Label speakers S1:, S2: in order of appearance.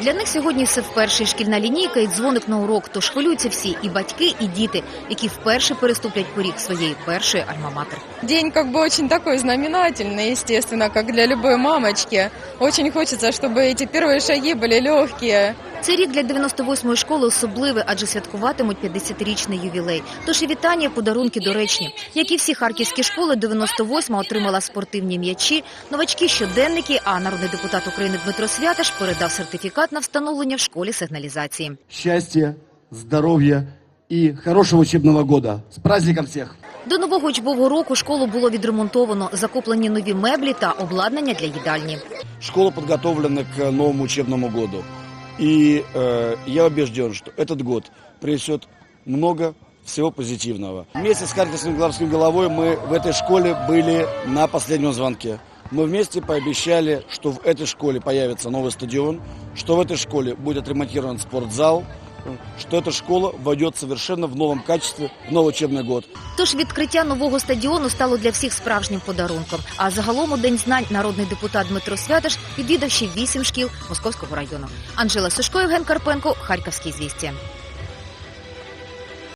S1: Для них сьогодні все вперше шкільна лінійка і дзвоник на урок. Тож хвилюються всі і батьки, і діти, які вперше переступлять поріг своєї першої альма-матер.
S2: День как бы очень такой знаменательный, естественно, как для любой мамочки. Очень хочется, чтобы эти первые шаги были легкие.
S1: Цей рік для 98-ї школи особливий, адже святкуватимуть 50-річний ювілей. Тож і вітання, подарунки доречні. Як і всі харківські школи, 98-ма отримала спортивні м'ячі, новачки щоденники, а народний депутат України Дмитро Святаш передав сертифікат на встановлення в школі сигналізації.
S3: счастья, здоровья и хорошего учебного года. С праздником всех!
S1: До нового учбового року школу було відремонтовано, закуплені нові меблі та обладнання для їдальні.
S4: Школа подготовлена к новому учебному году. И э, я убежден, что этот год принесет много всего позитивного. Вместе с Харьковским главским головой мы в этой школе были на последнем звонке. Мы вместе пообещали, что в этой школе появится новый стадион, что в этой школе будет отремонтирован спортзал, что эта школа войдет совершенно в новом качестве в новый учебный год.
S1: Тож відкриття нового стадіону стало для всіх справжнім подарунком. А загалом у День знань народний депутат Дмитро Святаш відвідав ще вісім шкіл Московського району. Анжела Сушко, Євген Карпенко, Харківські звістя.